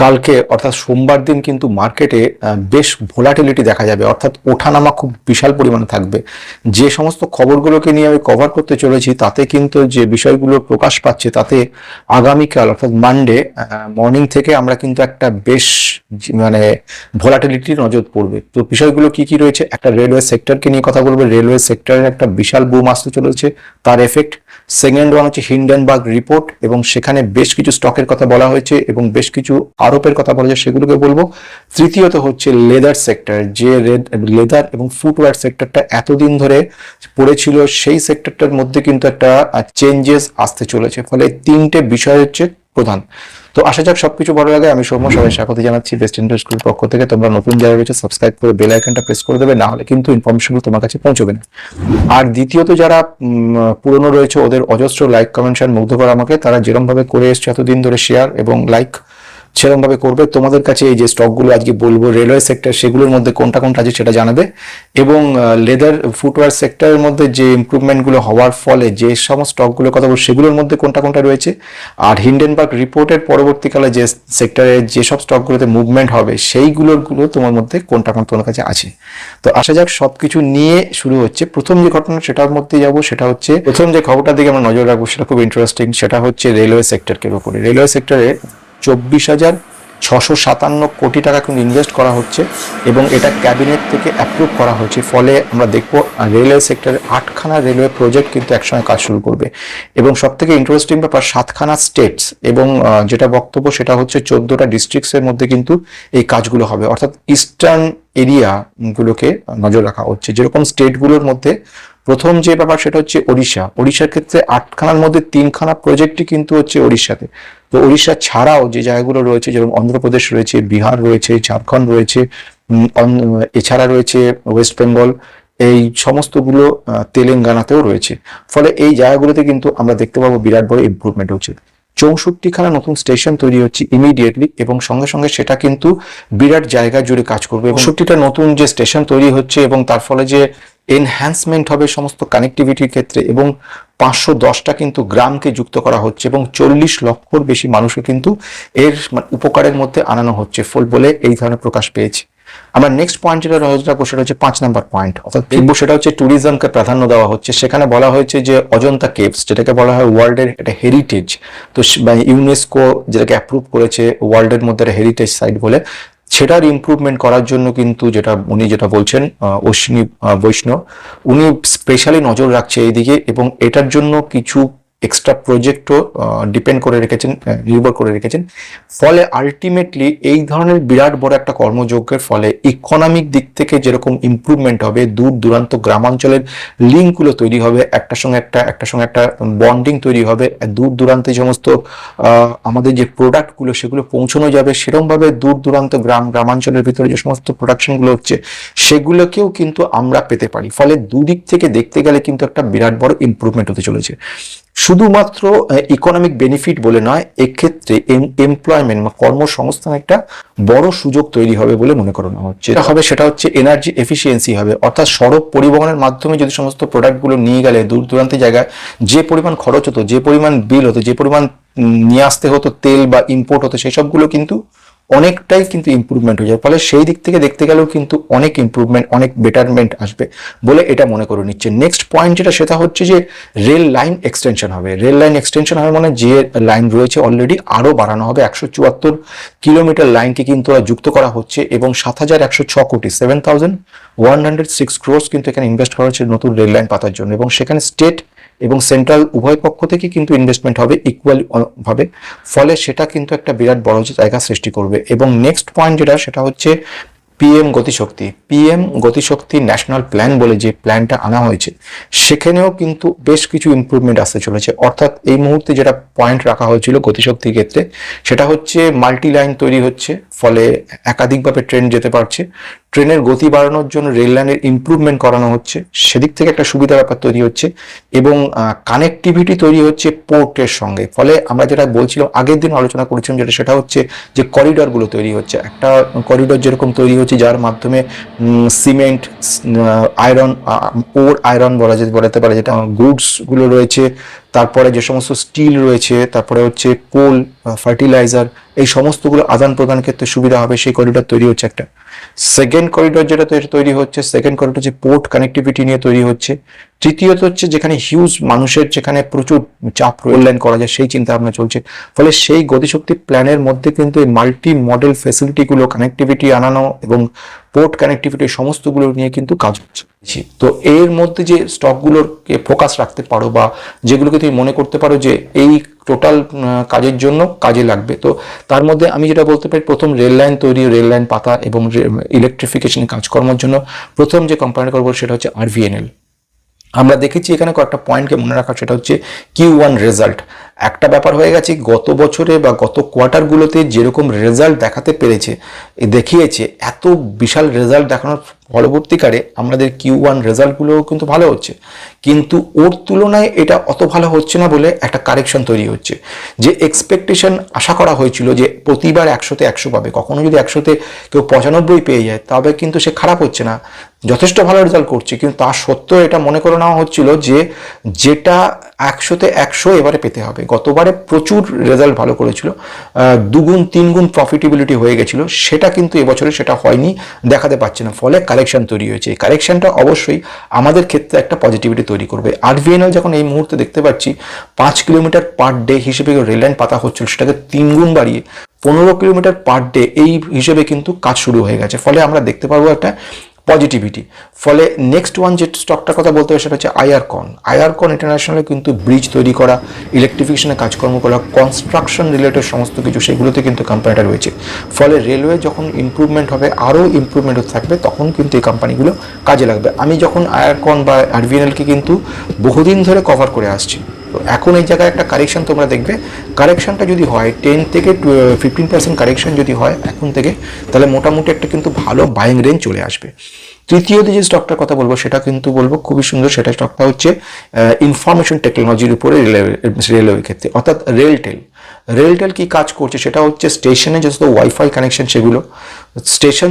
কালকে, অর্থাৎ সোমবার দিন কিন্তু মার্কেটে বেশ ভোলাটিলিটি দেখা যাবে। অর্থাৎ ওঠানামা খুব বিশাল পরিমাণে থাকবে। যে সমস্ত খবরগুলোকে নিয়ে আমি কভার করতে চলেছি, তাতে কিন্তু যে বিষয়গুলো প্রকাশ পাচ্ছে, তাতে আগামীকাল, অর্থাৎ মানডে মর্নিং থেকে আমরা কিন্তু একটা বেশ মানে ভোলাটিলিটি নজর পড়বে। তো বিষয়গুলো কি কি রয়েছে? একটা রেলওয়ে সেক্টরকে নিয়ে কথা বলব। রেলওয়ে সেক্টরের একটা বিশাল বুম আসতে চলেছে। তার এফেক্ট সেকেন্ড ওয়ান হচ্ছে হিন্ডেনবার্গ রিপোর্ট এবং সেখানে বেশ কিছু স্টকের কথা বলা হয়েছে এবং বেশ কিছু আরোপের কথা বলা হয়েছে, সেগুলোকে বলব। তৃতীয়ত হচ্ছে লেদার সেক্টর, যে লেদার এবং ফুটওয়্যার সেক্টরটা এতদিন ধরে পড়েছিল, সেই সেক্টরটার মধ্যে কিন্তু একটা চেঞ্জেস আসতে চলেছে। ফলে তিনটে বিষয় হচ্ছে প্রধান। তো আশা যাক সবকিছু ভালো লাগে, আমি সৌম্য সবাই স্বাগত জানাচ্ছি বেস্ট ইন্টারেস্ট গ্রুপ পক্ষ থেকে। তোমরা নতুন যারা রয়েছে সাবস্ক্রাইব করে বেল আইকনটা প্রেস করে দেবে না হলে কিন্তু ইনফরমেশনগুলো তোমার কাছে পৌঁছবে না। আর দ্বিতীয়ত যারা পুরনো রয়েছে, ওদের অজস্র লাইক কমেন্ট মুগ্ধ করা আমাকে। তারা যেরকমভাবে করে এসছে এতদিন ধরে শেয়ার এবং লাইক সেরকম ভাবে করবে। তোমাদের কাছে এই যে স্টকগুলো আজকে বলব রেলওয়ে সেক্টর সেগুলোর মধ্যে কোনটা কোনটা আছে সেটা জানাবে। এবং লেদার ফুটওয়্যার সেক্টরের মধ্যে যে ইমপ্রুভমেন্টগুলো হওয়ার ফলে যে সমস্ত স্টকগুলোর কথা বলব সেগুলোর মধ্যে কোনটা কোনটা রয়েছে। আর হিন্ডেনবার্গ রিপোর্টের পরবর্তীকালে যে সেক্টরে যেসব স্টকগুলোতে মুভমেন্ট হবে সেইগুলোরগুলো তোমার মধ্যে কোনটা কোনটা তোমার কাছে আছে। তো আসা যাক সবকিছু নিয়ে শুরু হচ্ছে। প্রথম যে ঘটনা সেটার মধ্যে যাব, সেটা হচ্ছে প্রথম যে খবরটার দিকে আমরা নজর রাখব, সেটা খুব ইন্টারেস্টিং সেটা হচ্ছে রেলওয়ে সেক্টরকে উপরে। রেলওয়ে সেক্টরে চব্বিশ হাজার ছশো সাতান্ন কোটি টাকা কিন্তু ইনভেস্ট করা হচ্ছে এবং এটা ক্যাবিনেট থেকে অ্যাপ্রুভ করা হয়েছে। ফলে আমরা দেখব রেলওয়ে সেক্টরে আটখানা রেলওয়ে প্রজেক্ট কিন্তু একসঙ্গে কাজ শুরু করবে। এবং সব থেকে ইন্টারেস্টিং ব্যাপার, সাতখানা স্টেটস এবং যেটা বক্তব্য সেটা হচ্ছে চোদ্দটা ডিস্ট্রিক্টসের মধ্যে কিন্তু এই কাজগুলো হবে। অর্থাৎ ইস্টার্ন এরিয়া গুলোকে নজর রাখা হচ্ছে। যেরকম স্টেটগুলোর মধ্যে প্রথম যে ব্যাপার সেটা হচ্ছে ওড়িশা। ওড়িশার ক্ষেত্রে আটখানার মধ্যে তিনখানা প্রজেক্টই কিন্তু হচ্ছে ওড়িশাতে। তো উড়িষ্যা ছাড়াও যে জায়গাগুলো রয়েছে, যেরকম অন্ধ্রপ্রদেশ রয়েছে, বিহার রয়েছে, ঝাড়খণ্ড রয়েছে এছাড়া রয়েছে ওয়েস্ট বেঙ্গল, এই সমস্তগুলো তেলেঙ্গানাতেও রয়েছে। ফলে এই জায়গাগুলোতে কিন্তু আমরা দেখতে পাবো বিরাট বড় ইম্প্রুভমেন্ট হচ্ছে। চৌষট্টিখানা নতুন স্টেশন তৈরি হচ্ছে ইমিডিয়েটলি এবং সঙ্গে সঙ্গে সেটা কিন্তু বিরাট জায়গা জুড়ে কাজ করবে চৌষট্টিটা নতুন যে স্টেশন তৈরি হচ্ছে এবং তার ফলে যে এনহ্যান্সমেন্ট হবে সমস্ত কানেক্টিভিটির ক্ষেত্রে এবং পাঁচশো দশটা কিন্তু গ্রামকে যুক্ত করা হচ্ছে এবং চল্লিশ লক্ষর বেশি মানুষকে কিন্তু এর মানে উপকারের মধ্যে আনানো হচ্ছে। ফল বলে এই ধরনের প্রকাশ পেয়েছে। আমরা নেক্সট পয়েন্ট যেটা নজর রাখব সেটা হচ্ছে পাঁচ নাম্বার পয়েন্ট অর্থাৎ দেখব সেটা হচ্ছে ট্যুরিজমকে প্রাধান্য দেওয়া হচ্ছে। সেখানে বলা হয়েছে যে অজন্তা কেভস যেটাকে বলা হয় ওয়ার্ল্ডের একটা হেরিটেজ তো ইউনেস্কো যেটাকে অ্যাপ্রুভ করেছে ওয়ার্ল্ডের মধ্যে একটা হেরিটেজ সাইট বলে সেটার ইম্প্রুভমেন্ট করার জন্য কিন্তু যেটা উনি যেটা বলছেন অশ্বিনী বৈষ্ণব, উনি স্পেশালি নজর রাখছে এইদিকে এবং এটার জন্য কিছু এক্সট্রা প্রজেক্টও ডিপেন্ড করে রেখেছেন নির্ভর করে রেখেছেন। ফলে আলটিমেটলি এই ধরনের বিরাট বড় একটা কর্মযজ্ঞের ফলে ইকোনমিক দিক থেকে যেরকম ইমপ্রুভমেন্ট হবে, দূর দূরান্ত গ্রামাঞ্চলের লিঙ্কগুলো তৈরি হবে একটার সঙ্গে একটা একটার সঙ্গে একটা বন্ডিং তৈরি হবে, দূর দূরান্তে সমস্ত আমাদের যে প্রোডাক্টগুলো সেগুলো পৌঁছানো যাবে সেরকমভাবে দূর দূরান্ত গ্রাম, গ্রামাঞ্চলের ভিতরে যে সমস্ত প্রোডাকশনগুলো হচ্ছে, সেগুলোকেও কিন্তু আমরা পেতে পারি। ফলে দুদিক থেকে দেখতে গেলে কিন্তু একটা বিরাট বড় ইমপ্রুভমেন্ট হতে চলেছে। শুধুমাত্র ইকোনমিক বেনিফিট বলে নয়, এক্ষেত্রে এমপ্লয়মেন্ট বা কর্মসংস্থান একটা বড় সুযোগ তৈরি হবে বলে মনে করানো হচ্ছে যেটা হবে সেটা হচ্ছে এনার্জি এফিসিয়েন্সি হবে। অর্থাৎ সড়ক পরিবহনের মাধ্যমে যদি সমস্ত প্রোডাক্টগুলো নিয়ে গেলে দূর দূরান্তের জায়গায়, যে পরিমাণ খরচ হতো, যে পরিমাণ বিল হতো, যে পরিমাণ নিয়ে আসতে হতো তেল বা ইম্পোর্ট হতো, সেই সবগুলো কিন্তু অনেকটাই কিন্তু ইমপ্রুভমেন্ট হয়ে যায় ফলে সেই দিক থেকে দেখতে গেলেও কিন্তু অনেক ইমপ্রুভমেন্ট অনেক বেটারমেন্ট আসবে বলে এটা মনে করে নিচ্ছে। নেক্সট পয়েন্ট যেটা, সেটা হচ্ছে যে রেল লাইন এক্সটেনশন হবে। রেল লাইন এক্সটেনশন হবে মানে যে লাইন রয়েছে অলরেডি আরও বাড়ানো হবে। একশো চুয়াত্তর কিলোমিটার লাইনকে কিন্তু যুক্ত করা হচ্ছে এবং সাত হাজার একশো ছ কোটি seven thousand one hundred six crores কিন্তু এখানে ইনভেস্ট করা হচ্ছে নতুন রেল লাইন পাতার জন্য। এবং সেখানে স্টেট এবং সেন্ট্রাল উভয় পক্ষ থেকে কিন্তু ইনভেস্টমেন্ট হবে ইকুয়াল ভাবে। ফলে সেটা কিন্তু একটা বিরাট বড় জায়গা সৃষ্টি করবে। এবং নেক্সট পয়েন্ট যেটা, সেটা হচ্ছে পিএম গতিশক্তি। পিএম গতিশক্তি ন্যাশনাল প্ল্যান বলে যে প্ল্যানটা আনা হয়েছে, সেখানেও কিন্তু বেশ কিছু ইমপ্রুভমেন্ট আসতে চলেছে। অর্থাৎ এই মুহূর্তে যেটা পয়েন্ট রাখা হয়েছিল গতিশক্তির ক্ষেত্রে, সেটা হচ্ছে মাল্টি লাইন তৈরি হচ্ছে। ফলে একাধিকভাবে ট্রেন যেতে পারছে। ট্রেনের গতি বাড়ানোর জন্য রেল লাইনের ইমপ্রুভমেন্ট করানো হচ্ছে। সেদিক থেকে একটা সুবিধা ব্যাপার তৈরি হচ্ছে এবং কানেক্টিভিটি তৈরি হচ্ছে পোর্টের সঙ্গে। ফলে আমরা যেটা বলছিলাম, আগের দিন আলোচনা করেছিলাম যেটা, সেটা হচ্ছে যে করিডরগুলো তৈরি হচ্ছে। একটা করিডর যেরকম তৈরি হচ্ছে যার মাধ্যমে সিমেন্ট আয়রন ওর আয়রন বলা যেতে বলাতে পারে, যেটা গুডসগুলো রয়েছে তারপরে যে সমস্ত স্টিল রয়েছে, তারপরে হচ্ছে কোল ফার্টিলাইজার, এই সমস্তগুলো আদান প্রদান ক্ষেত্রে সুবিধা হবে, সেই করিডর তৈরি হচ্ছে একটা। সেকেন্ড করিডর যেটা তৈরি- হচ্ছে সেকেন্ড করিডর যে পোর্ট কানেক্টিভিটি নিয়ে তৈরি হচ্ছে, তৃতীয়ত হচ্ছে যেখানে হিউজ মানুষের যেখানে প্রচুর চাপ অনলাইন করা যায়, সেই চিন্তা ভাবনা চলছে। ফলে সেই গতিশক্তি প্ল্যানের মধ্যে কিন্তু এই মাল্টি মডেল ফেসিলিটিগুলো কানেক্টিভিটি আনানো এবং পোর্ট কানেক্টিভিটি সমস্তগুলো নিয়ে কিন্তু কাজ হচ্ছে। তো এর মধ্যে যে স্টকগুলোর ফোকাস রাখতে পারো বা যেগুলোকে তুমি মনে করতে পারো যে এই টোটাল কাজের জন্য কাজে লাগবে। তো তার মধ্যে আমি যেটা বলতে পারি, প্রথম রেল লাইন তৈরি, রেল লাইন পাতা এবং ইলেকট্রিফিকেশন কাজকর্মের জন্য প্রথম যে কোম্পানি করব সেটা হচ্ছে আরভিএনএল আমরা দেখেছি এখানে কয়েকটা পয়েন্টকে মনে রাখা, সেটা হচ্ছে কিউ ওয়ান রেজাল্ট একটা ব্যাপার হয়ে গেছে, গত বছরে বা গত কোয়ার্টারগুলোতে যেরকম রেজাল্ট দেখাতে পেরেছে দেখিয়েছে, এত বিশাল রেজাল্ট দেখানোর পরবর্তীকালে আমাদের কিউ ওয়ান রেজাল্টগুলোও কিন্তু ভালো হচ্ছে। কিন্তু ওর তুলনায় এটা অত ভালো হচ্ছে না বলে একটা কারেকশন তৈরি হচ্ছে। যে এক্সপেকটেশন আশা করা হয়েছিল যে প্রতিবার একশোতে একশো পাবে, কখনো যদি একশোতে কেউ পঁচানব্বই পেয়ে যায়, তবে কিন্তু সে খারাপ হচ্ছে না। যথেষ্ট ভালো রেজাল্ট করছে, কিন্তু তা সত্ত্বেও এটা মনে করে নেওয়া হচ্ছিল যে যেটা একশোতে একশো এবারে পেতে হবে। গতবারে প্রচুর রেজাল্ট ভালো করেছিল দুগুণ, তিনগুণ প্রফিটেবিলিটি হয়ে গেছিল, সেটা কিন্তু এবছরে সেটা হয়নি, দেখাতে পারছে না। ফলে কালেকশন তৈরি হয়েছে। এই কালেকশনটা অবশ্যই আমাদের ক্ষেত্রে একটা পজিটিভিটি তৈরি করবে। আর ভিএনএল যখন এই মুহূর্তে দেখতে পাচ্ছি, পাঁচ কিলোমিটার পার ডে হিসেবে রেল লাইন পাতা হচ্ছিল, সেটাকে তিনগুণ বাড়িয়ে পনেরো কিলোমিটার পার ডে এই হিসেবে কিন্তু কাজ শুরু হয়ে গেছে। ফলে আমরা দেখতে পারব একটা পজিটিভিটি ফলে নেক্সট ওয়ান যে স্টকটার কথা বলতে হবে সেটা হচ্ছে আইআরকন আইআরকন ইন্টারন্যাশনালে কিন্তু ব্রিজ তৈরি করা ইলেকট্রিফিকেশনের কাজকর্ম করা কনস্ট্রাকশন রিলেটেড সমস্ত কিছু, সেগুলোতে কিন্তু কোম্পানিটা রয়েছে। ফলে রেলওয়ে যখন ইম্প্রুভমেন্ট হবে, আরও ইমপ্রুভমেন্ট থাকবে, তখন কিন্তু এই কোম্পানিগুলো কাজে লাগবে। আমি যখন আইআরকন বা আরভিএনএলকে কিন্তু বহুদিন ধরে কভার করে আসছি। তো এখন এই জায়গায় একটা কারেকশন তোমরা দেখবে। কারেকশনটা যদি হয় টেন থেকে ফিফটিন পার্সেন্ট কারেকশন যদি হয় এখন থেকে, তাহলে মোটামুটি একটা কিন্তু ভালো বাইং রেঞ্জ চলে আসবে। তৃতীয়ত যে স্টকটার কথা বলব, সেটা কিন্তু বলব খুবই সুন্দর, সেটা স্টকটা হচ্ছে ইনফরমেশন টেকনোলজির উপরে রেলওয়ে ক্ষেত্রে, অর্থাৎ রেলটেল রেলটেল কি কাজ করছে? সেটা হচ্ছে স্টেশনে যত ওয়াইফাই কানেকশন সেগুলো, স্টেশন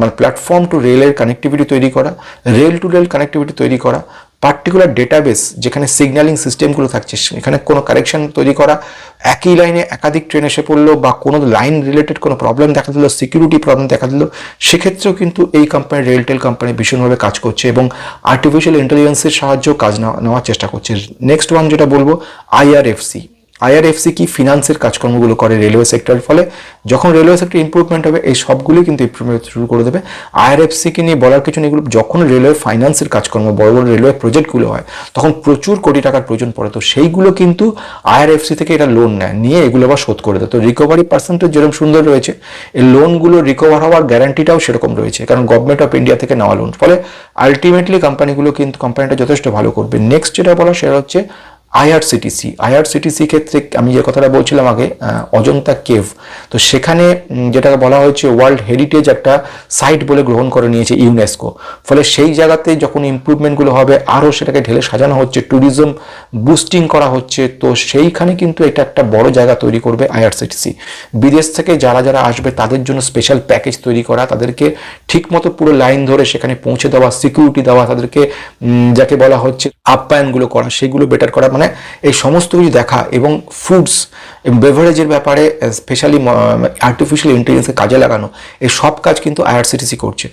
মানে প্ল্যাটফর্ম টু রেলের কানেক্টিভিটি তৈরি করা রেল টু রেল কানেক্টিভিটি তৈরি করা পার্টিকুলার ডেটাবেস যেখানে সিগন্যালিং সিস্টেমগুলো থাকছে, এখানে কোনো কারেকশন তৈরি করা, একই লাইনে একাধিক ট্রেন এসে পড়ল বা কোনো লাইন রিলেটেড কোনো প্রবলেম দেখা দিল সিকিউরিটি প্রবলেম দেখা দিল, সেক্ষেত্রেও কিন্তু এই কোম্পানি রেলটেল কোম্পানি ভীষণভাবে কাজ করছে এবং আর্টিফিশিয়াল ইন্টেলিজেন্সের সাহায্যেও কাজ নেওয়া- নেওয়ার চেষ্টা করছে। নেক্সট ওয়ান যেটা বলব আইআরএফসি আইআরএফসি কি ফিনান্সের কাজকর্মগুলো করে রেলওয়ে সেক্টরের ফলে? যখন রেলওয়ে সেক্টর ইমপ্রুভমেন্ট হবে, এই সবগুলোই কিন্তু ইমপ্রুভমেন্ট শুরু করে দেবে। আইআরএফসিকে নিয়ে বলার কিছু নেই, এগুলো যখন রেলওয়ে ফাইন্যান্সের কাজকর্ম, বড় বড় রেলওয়ে প্রজেক্টগুলো হয়, তখন প্রচুর কোটি টাকার প্রয়োজন পড়ে। তো সেইগুলো কিন্তু আইআরএফসি থেকে এটা লোন নেয়, নিয়ে এগুলো আবার শোধ করে দেয়। তো রিকভারি পার্সেন্টেজ যেরকম সুন্দর রয়েছে, এই লোনগুলো রিকভার হওয়ার গ্যারান্টিটাও সেরকম রয়েছে, কারণ গভর্নমেন্ট অফ ইন্ডিয়া থেকে নেওয়া লোন ফলে আলটিমেটলি কোম্পানিগুলো কিন্তু কোম্পানিটা যথেষ্ট ভালো করবে। নেক্সট যেটা বলা সেটা হচ্ছে আইআরসিটিসি আইআরসিটিসি ক্ষেত্রে আমি যে কথাটা বলছিলাম আগে অজন্তা কেভ। তো সেখানে যেটাকে বলা হয়েছে ওয়ার্ল্ড হেরিটেজ একটা সাইট বলে গ্রহণ করে নিয়েছে ইউনেস্কো ফলে সেই জায়গাতে যখন ইমপ্রুভমেন্টগুলো হবে, আরও সেটাকে ঢেলে সাজানো হচ্ছে ট্যুরিজম বুস্টিং করা হচ্ছে, তো সেইখানে কিন্তু এটা একটা বড় জায়গা তৈরি করবে আইআরসিটিসি বিদেশ থেকে যারা যারা আসবে, তাদের জন্য স্পেশাল প্যাকেজ তৈরি করা, তাদেরকে ঠিকমতো পুরো লাইন ধরে সেখানে পৌঁছে দেওয়া সিকিউরিটি দেওয়া, তাদেরকে যাকে বলা হচ্ছে আপ্যায়নগুলো করা, সেগুলো বেটার করা। মানে এই সমস্ত কিছু দেখা এবং ফুডস বেভারেজের ব্যাপারে স্পেশালি আর্টিফিশিয়াল ইন্টেলিজেন্সকে কাজে লাগানো, এই সব কাজ কিন্তু আইআরসিটিসি করছে।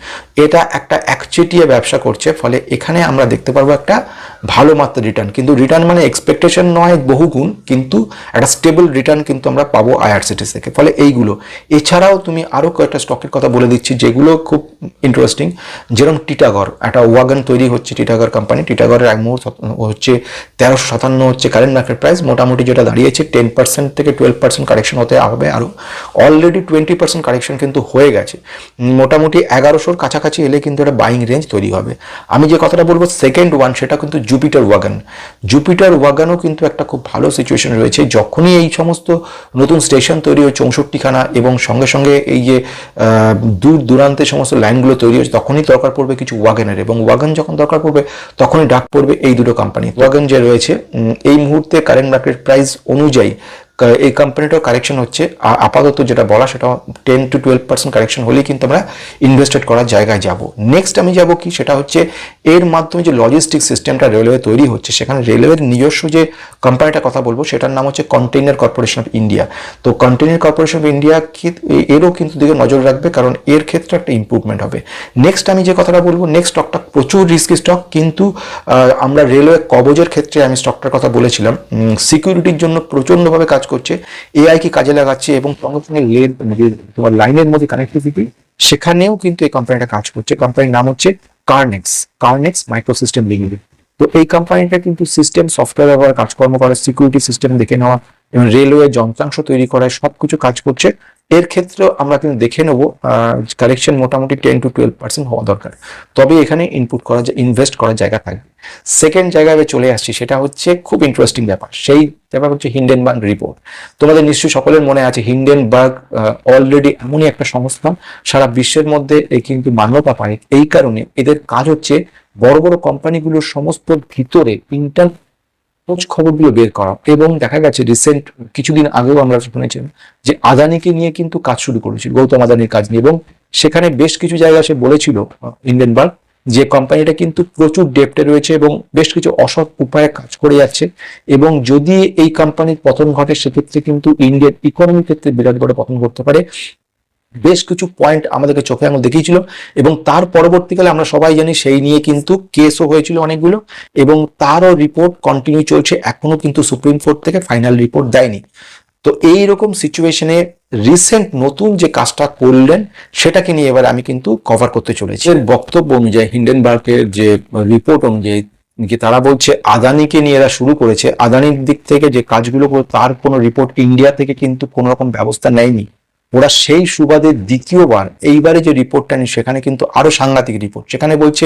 এটা একটা একচেটিয়া ব্যবসা করছে, ফলে এখানে আমরা দেখতে পারব একটা ভালো মাত্রা রিটার্ন কিন্তু রিটার্ন মানে এক্সপেকটেশন নয় বহুগুণ, কিন্তু একটা স্টেবল রিটার্ন কিন্তু আমরা পাবো আইআরসিটিসি থেকে। ফলে এইগুলো। এছাড়াও তুমি আরও কয়েকটা স্টকের কথা বলে দিচ্ছি, যেগুলো খুব ইন্টারেস্টিং যেরকম টিটাগড় একটা ওয়াগন তৈরি হচ্ছে টিটাগড় কোম্পানি টিটাগড়ের এক মুহূর্ত হচ্ছে তেরোশো সাতান্ন হচ্ছে কারেন্ট মার্কেট প্রাইস মোটামুটি যেটা দাঁড়িয়েছে টেন পার্সেন্ট থেকে টুয়েলভ পার্সেন্ট কারেকশন হতে হবে। আরও অলরেডি টোয়েন্টি পার্সেন্ট কারেকশন কিন্তু হয়ে গেছে। মোটামুটি এগারোশোর কাছাকাছি এলে কিন্তু একটা বাইং রেঞ্জ তৈরি হবে। আমি যে কথাটা বলব সেকেন্ড ওয়ান সেটা কিন্তু জুপিটার ওয়াগান জুপিটার ওয়াগানও কিন্তু একটা খুব ভালো সিচুয়েশন রয়েছে। যখনই এই সমস্ত নতুন স্টেশন তৈরি হয়ে, চৌষট্টিখানা এবং সঙ্গে সঙ্গে এই যে দূর দূরান্তে সমস্ত লাইনগুলো তৈরি হয়েছে, তখনই দরকার পড়বে কিছু ওয়াগানের এবং ওয়াগান যখন দরকার পড়বে, তখনই ডাক পড়বে এই দুটো কোম্পানি ওয়াগান যে রয়েছে এই মুহূর্তে কারেন্ট মার্কেট প্রাইস অনুযায়ী এই কোম্পানিটার কারেকশন হচ্ছে। আপাতত যেটা বলা, সেটা ten to twelve percent correction হলেই কিন্তু আমরা ইনভেস্টেড করার জায়গায় যাব। নেক্সট আমি যাব কি? সেটা হচ্ছে এর মাধ্যমে যে লজিস্টিক সিস্টেমটা রেলওয়ে তৈরি হচ্ছে, সেখানে রেলওয়ের নিজস্ব যে কোম্পানিটার কথা বলব, সেটার নাম হচ্ছে কন্টেইনার কর্পোরেশন অফ ইন্ডিয়া তো কন্টেইনার কর্পোরেশন অফ ইন্ডিয়া এরও কিন্তু দিকে নজর রাখবে, কারণ এর ক্ষেত্রে একটা ইম্প্রুভমেন্ট হবে। নেক্সট আমি যে কথাটা বলব নেক্সট স্টকটা প্রচুর রিস্কি স্টক কিন্তু আমরা রেলওয়ে কবজের ক্ষেত্রে আমি স্টকটার কথা বলেছিলাম। সিকিউরিটির জন্য প্রচণ্ডভাবে কাজ করছে এআই কে কাজে লাগাচ্ছে এবং সঙ্গে সঙ্গে লেন তোমার লাইনের মধ্যে কানেক্টিভিটি সেখানেও কিন্তু এই কোম্পানিটা কাজ করছে। কোম্পানির নাম হচ্ছে কার্নেক্স কার্নেক্স মাইক্রোসিস্টেম লিমিটেড তো এই কোম্পানিটা কিন্তু সিস্টেম সফটওয়্যার ব্যবহার, কাজকর্ম করে সিকিউরিটি সিস্টেম দেখে নেওয়া এবং রেলওয়ে যন্ত্রাংশ তৈরি করায় সবকিছু কাজ করছে। এর ক্ষেত্রেও আমরা কিন্তু দেখে নেব কারেকশন মোটামুটি টেন টু টুয়েলভ পার্সেন্ট হওয়া দরকার। তবে এখানে ইনপুট করা ইনভেস্ট করার জায়গা থাকবে সেকেন্ড জায়গায় চলে আসছি, সেটা হচ্ছে খুব ইন্টারেস্টিং ব্যাপার। সেই ব্যাপার হচ্ছে হিন্ডেনবার্গ রিপোর্ট তোমাদের নিশ্চয়ই সকলের মনে আছে হিন্ডেনবার্গ অলরেডি এমনই একটা সংস্থা সারা বিশ্বের মধ্যে এ কিন্তু মান্যতা পায়। এই কারণে এদের কাজ হচ্ছে বড় বড় কোম্পানিগুলোর সমস্ত ভিতরে ইন্টার খোঁজ খবরগুলো বের করা এবং দেখা গেছে রিসেন্ট কিছুদিন আগেও আমরা শুনেছিলাম যে আদানিকে নিয়ে কিন্তু কাজ শুরু করেছিল, গৌতম আদানির কাজ নিয়ে এবং সেখানে বেশ কিছু জায়গা সে বলেছিল ইন্ডিয়ানবার্গ যে কোম্পানিটা কিন্তু প্রচুর ডেপ্টে রয়েছে এবং বেশ কিছু অসৎ উপায়ে কাজ করে যাচ্ছে এবং যদি এই কোম্পানির পতন ঘটে, সেক্ষেত্রে কিন্তু ইন্ডিয়ান ইকোনমি ক্ষেত্রে বিরাট বড় পতন করতে পারে। বেশ কিছু পয়েন্ট আমাদেরকে চোখে আঙুল দেখিয়েছিল এবং তার পরবর্তীকালে আমরা সবাই জানি সেই নিয়ে কিন্তু কেসও হয়েছিল অনেকগুলো এবং তারও রিপোর্ট কন্টিনিউ চলছে, এখনও কিন্তু সুপ্রিম কোর্ট থেকে ফাইনাল রিপোর্ট দেয়নি। তো এই রকম সিচুয়েশনে রিসেন্ট নতুন যে কাজটা করলেন, সেটাকে নিয়ে এবার আমি কিন্তু কভার করতে চলেছি। এর বক্তব্য অনুযায়ী হিন্ডেনবার্গের যে রিপোর্ট অনুযায়ী যে তারা বলছে, আদানিকে নিয়ে এরা শুরু করেছে। আদানির দিক থেকে যে কাজগুলো, তার কোনো রিপোর্ট ইন্ডিয়া থেকে কিন্তু কোনো রকম ব্যবস্থা নেয়নি। ওরা সেই সুবাদে দ্বিতীয়বার এইবারে যে রিপোর্টটা নিয়ে, সেখানে কিন্তু আরও সাংঘাতিক রিপোর্ট সেখানে বলছে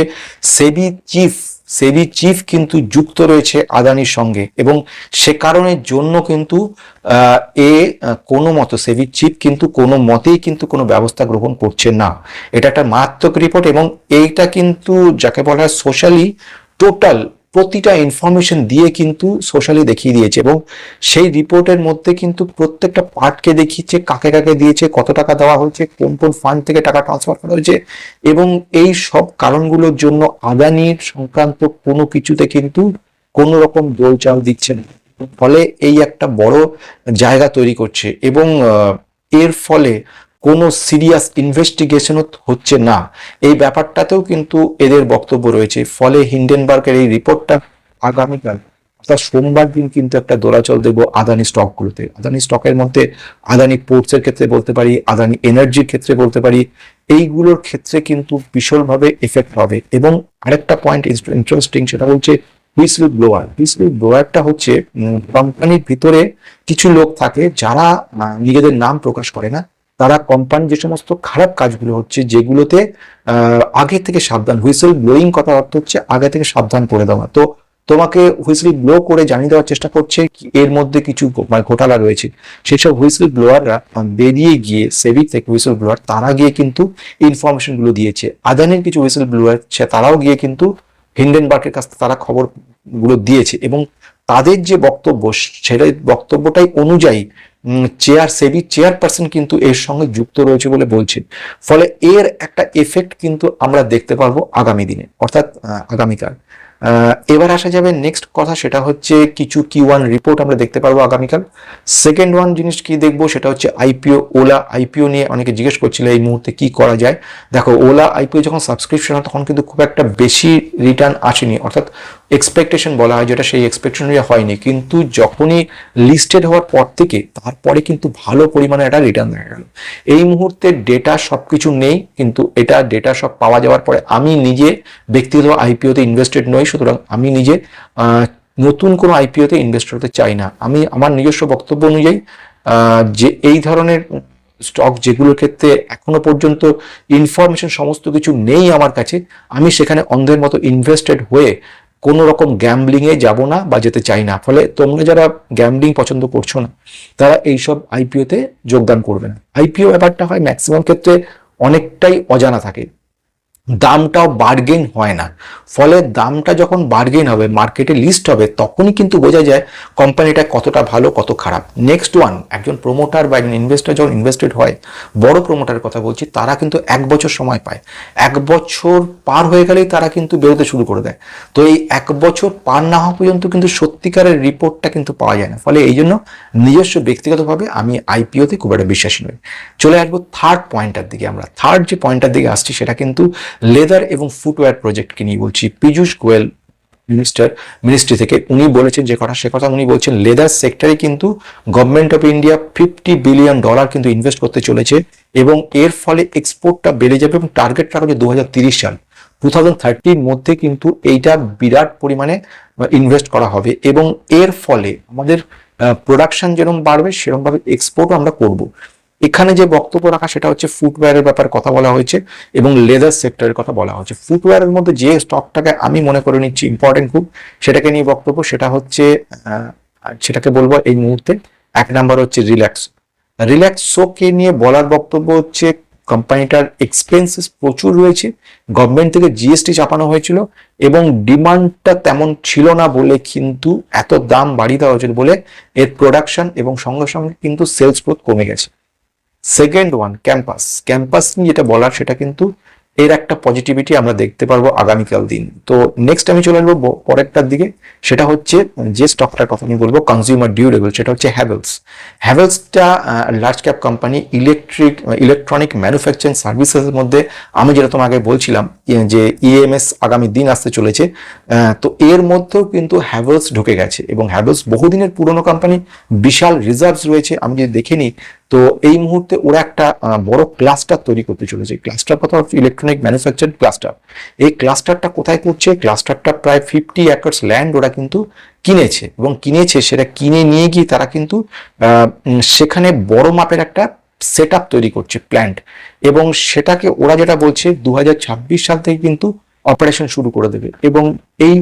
সেবি চিফ সেবি চিফ কিন্তু যুক্ত রয়েছে আদানির সঙ্গে এবং সে কারণের জন্য কিন্তু এ, কোনো মতো, সেবি চিফ কিন্তু কোনো মতেই কিন্তু কোনো ব্যবস্থা গ্রহণ করছে না। এটা একটা মারাত্মক রিপোর্ট এবং এইটা কিন্তু যাকে বলা হয় সোশ্যালি টোটাল প্রতিটা ইনফরমেশন দিয়ে কিন্তু সোশ্যালি দেখিয়ে দিয়েছে এবং সেই রিপোর্টের মধ্যে কিন্তু প্রত্যেকটা পার্টকে দেখিয়েছে, কাকে কাকে দিয়েছে, কত টাকা দেওয়া হয়েছে, কোন কোন ফান্ড থেকে টাকা ট্রান্সফার করা হয়েছে এবং এই সব কারণগুলোর জন্য আদানির সংক্রান্ত কোনো কিছুতে কিন্তু কোনো রকম দোলচাল দিচ্ছে না। ফলে এই একটা বড় জায়গা তৈরি করছে এবং এর ফলে কোনো সিরিয়াস ইনভেস্টিগেশনও হচ্ছে না। এই ব্যাপারটাতেও কিন্তু এদের বক্তব্য রয়েছে। ফলে হিন্ডেনবার্গের এই রিপোর্টটা আগামীকাল, অর্থাৎ সোমবার দিন কিন্তু একটা দোলাচল দেবো আদানি স্টকগুলোতে। আদানি স্টকের মধ্যে আদানি পোর্টসের ক্ষেত্রে বলতে পারি, আদানি এনার্জির ক্ষেত্রে বলতে পারি, এইগুলোর ক্ষেত্রে কিন্তু ভীষণভাবে এফেক্ট হবে। এবং আরেকটা পয়েন্ট ইন্টারেস্টিং সেটা হচ্ছে হুইসল ব্লোয়ার হুইসল ব্লোয়ারটা হচ্ছে কোম্পানির ভিতরে কিছু লোক থাকে যারা নিজেদের নাম প্রকাশ করে না। তারা কোম্পানির যে সমস্ত খারাপ কাজগুলো হচ্ছে, যেগুলোতে আগে থেকে সাবধান, হুইসেল ব্লোয়িং কথা অর্থ হচ্ছে আগে থেকে সাবধান করে দেওয়া। তো তোমাকে হুইসেল ব্লো করে জানিয়ে দেওয়ার চেষ্টা করছে এর মধ্যে কিছু মানে ঘোটালা রয়েছে। সেসব হুইসেল ব্লোয়াররা বেরিয়ে গিয়ে সেভিক থেকে হুইসেল ব্লোয়ার, তারা গিয়ে কিন্তু ইনফরমেশনগুলো দিয়েছে। আদানির কিছু হুইসেল ব্লোয়ার তারাও গিয়ে কিন্তু হিন্ডেনবার্গের কাছ থেকে তারা খবরগুলো দিয়েছে এবং তাদের যে বক্তব্য, সেটা বক্তব্যটাই অনুযায়ী চেয়ার সেবি চেয়ারপারসন কিন্তু এর সঙ্গে যুক্ত রয়েছে বলে বলছে। ফলে এর একটা এফেক্ট কিন্তু আমরা দেখতে পারব আগামী দিনে, অর্থাৎ আগামীকাল। এবার আসা যাবে নেক্সট কথা, সেটা হচ্ছে কিছু কি ওয়ান রিপোর্ট আমরা দেখতে পারব আগামীকাল। সেকেন্ড ওয়ান জিনিস কি দেখব, সেটা হচ্ছে আইপিও ওলা আইপিও নিয়ে অনেকে জিজ্ঞেস করছিল এই মুহূর্তে কি করা যায়। দেখো ওলা আইপিও যখন সাবস্ক্রিপশন হয়, তখন কিন্তু খুব একটা বেশি রিটার্ন আসেনি, অর্থাৎ এক্সপেকটেশন বলা হয়, যেটা সেই এক্সপেকটেশন হয়নি। কিন্তু যখনই লিস্টেড হওয়ার পর থেকে, তারপরে কিন্তু ভালো পরিমাণে একটা রিটার্ন দেখা গেল। এই মুহূর্তে ডেটা সব কিছু নেই, কিন্তু এটা ডেটা সব পাওয়া যাওয়ার পরে আমি নিজে ব্যক্তিগত আইপিওতে ইনভেস্টেড নই, সুতরাং আমি নিজে নতুন কোনো আইপিওতে ইনভেস্ট হতে চাই না। আমি আমার নিজস্ব বক্তব্য অনুযায়ী যে এই ধরনের স্টক যেগুলোর ক্ষেত্রে এখনও পর্যন্ত ইনফরমেশন সমস্ত কিছু নেই আমার কাছে, আমি সেখানে অন্ধের মতো ইনভেস্টেড হয়ে কোনো রকম গ্যামলিংয়ে যাব না বা যেতে চাই না। ফলে তোমরা যারা গ্যামলিং পছন্দ করছ না, তারা এইসব আইপিওতে যোগদান করবে না। আইপিও ব্যাপারটা হয় ম্যাক্সিমাম ক্ষেত্রে অনেকটাই অজানা থাকে। দামটাও বার্গেন হয় না। ফলে দামটা যখন বার্গেন হবে মার্কেটে লিস্ট হবে, তখনই কিন্তু বোঝা যায় কোম্পানিটা কতটা ভালো, কত খারাপ। নেক্সট ওয়ান একজন প্রোমোটার বা একজন ইনভেস্টর যখন ইনভেস্টেড হয়, বড় প্রোমোটারের কথা বলছি, তারা কিন্তু এক বছর সময় পায়। এক বছর পার হয়ে গেলেই তারা কিন্তু বেরোতে শুরু করে দেয়। তো এই এক বছর পার না হওয়া পর্যন্ত কিন্তু সত্যিকারের রিপোর্টটা কিন্তু পাওয়া যায় না। ফলে এই জন্য নিজস্ব ব্যক্তিগতভাবে আমি আইপিওতে খুব একটা বিশ্বাসী নই। চলে আসব থার্ড পয়েন্টটার দিকে আমরা। থার্ড যে পয়েন্টটার দিকে আসছি, সেটা কিন্তু লেদার এবং ফুটওয়্যার প্রজেক্টকে নিয়ে বলছি। পীযূষ গোয়েল, মিনিস্টার, মিনিস্ট্রি থেকে উনি বলেছেন যে কথা, সে কথা উনি বলছেন, লেদার সেক্টরে কিন্তু government of India fifty billion dollar কিন্তু ইনভেস্ট করতে চলেছে এবং এর ফলে এক্সপোর্টটা বেড়ে যাবে এবং টার্গেট রাখা হচ্ছে দু সাল। টু থাউজেন্ড মধ্যে কিন্তু এইটা বিরাট পরিমাণে ইনভেস্ট করা হবে এবং এর ফলে আমাদের প্রোডাকশন যেরকম বাড়বে সেরকমভাবে এক্সপোর্টও আমরা করব। এখানে যে বক্তব্য রাখা, সেটা হচ্ছে ফুটওয়্যারের ব্যাপারে কথা বলা হয়েছে এবং লেদার সেক্টরের কথা বলা হয়েছে। ফুটওয়্যারের মধ্যে যে স্টকটাকে আমি মনে করে নিচ্ছি ইম্পর্টেন্ট খুব, সেটাকে নিয়ে বক্তব্য, সেটা হচ্ছে সেটাকে বলব এই মুহূর্তে। এক নাম্বার হচ্ছে রিল্যাক্স রিল্যাক্সোকে নিয়ে বলার বক্তব্য হচ্ছে কোম্পানিটার এক্সপেন্সেস প্রচুর রয়েছে গভর্নমেন্ট থেকে জিএসটি চাপানো হয়েছিল এবং ডিমান্ডটা তেমন ছিল না বলে কিন্তু এত দাম বাড়িয়ে দেওয়া হয়েছিল বলে এর প্রোডাকশন এবং সঙ্গে সঙ্গে কিন্তু সেলস গ্রোথ কমে গেছে। Second one, campus. ক্যাম্পাস নিয়ে যেটা বলার, সেটা কিন্তু এর একটা পজিটিভিটি আমরা দেখতে পারব আগামীকাল দিন। তো নেক্সট আমি চলে আসব পরেরটার দিকে। সেটা হচ্ছে, যে স্টকটার কথা আমি বলব কনজিউমার ডিউরেবল সেটা হচ্ছে Havells হ্যাভেলসটা large cap company electric electronic manufacturing সার্ভিসেসের মধ্যে আমি যেরকম আগে বলছিলাম যে ইএমএস আগামী দিন আসতে চলেছে তো এর মধ্যেও কিন্তু হ্যাভেলস ঢুকে গেছে। এবং হ্যাভেলস বহুদিনের পুরনো কোম্পানি বিশাল রিজার্ভস রয়েছে। আমি যদি দেখে নিই তো এই মুহূর্তে ওরা একটা বড় ক্লাস্টার তৈরি করতে চলেছে। ক্লাস্টার হচ্ছে ইলেকট্রনিক ম্যানুফ্যাকচার ক্লাস্টার এই ক্লাস্টারটা কোথায় করছে ক্লাস্টারটা প্রায় ফিফটি একর্স ল্যান্ড ওরা কিন্তু কিনেছে। এবং কিনেছে, সেটা কিনে নিয়ে গিয়ে তারা কিন্তু সেখানে বড় মাপের একটা সেট তৈরি করছে প্ল্যান্ট এবং সেটাকে ওরা যেটা বলছে দু হাজার ছাব্বিশ সাল থেকে কিন্তু অপারেশন শুরু করে দেবে। এবং এই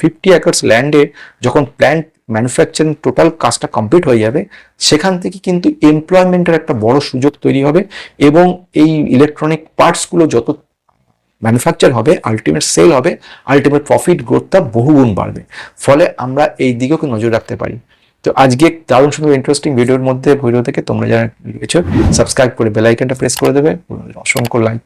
ফিফটি একর্স ল্যান্ডে যখন প্ল্যান্ট ম্যানুফ্যাকচারিং টোটাল কাজটা কমপ্লিট হয়ে যাবে, সেখান থেকে কিন্তু এমপ্লয়মেন্টের একটা বড় সুযোগ তৈরি হবে এবং এই ইলেকট্রনিক পার্টসগুলো যত ম্যানুফ্যাকচার হবে আলটিমেট সেল হবে আলটিমেট প্রফিট গ্রোথটা বহুগুণ বাড়বে। ফলে আমরা এই দিকেও নজর রাখতে পারি। তো আজকে দারুণ সুন্দর ইন্টারেস্টিং ভিডিওর মধ্যে ভিডিও থেকে তোমরা যারা রয়েছে সাবস্ক্রাইব করে বেল আইকনটা প্রেস করে দেবে। অসংখ্য লাইক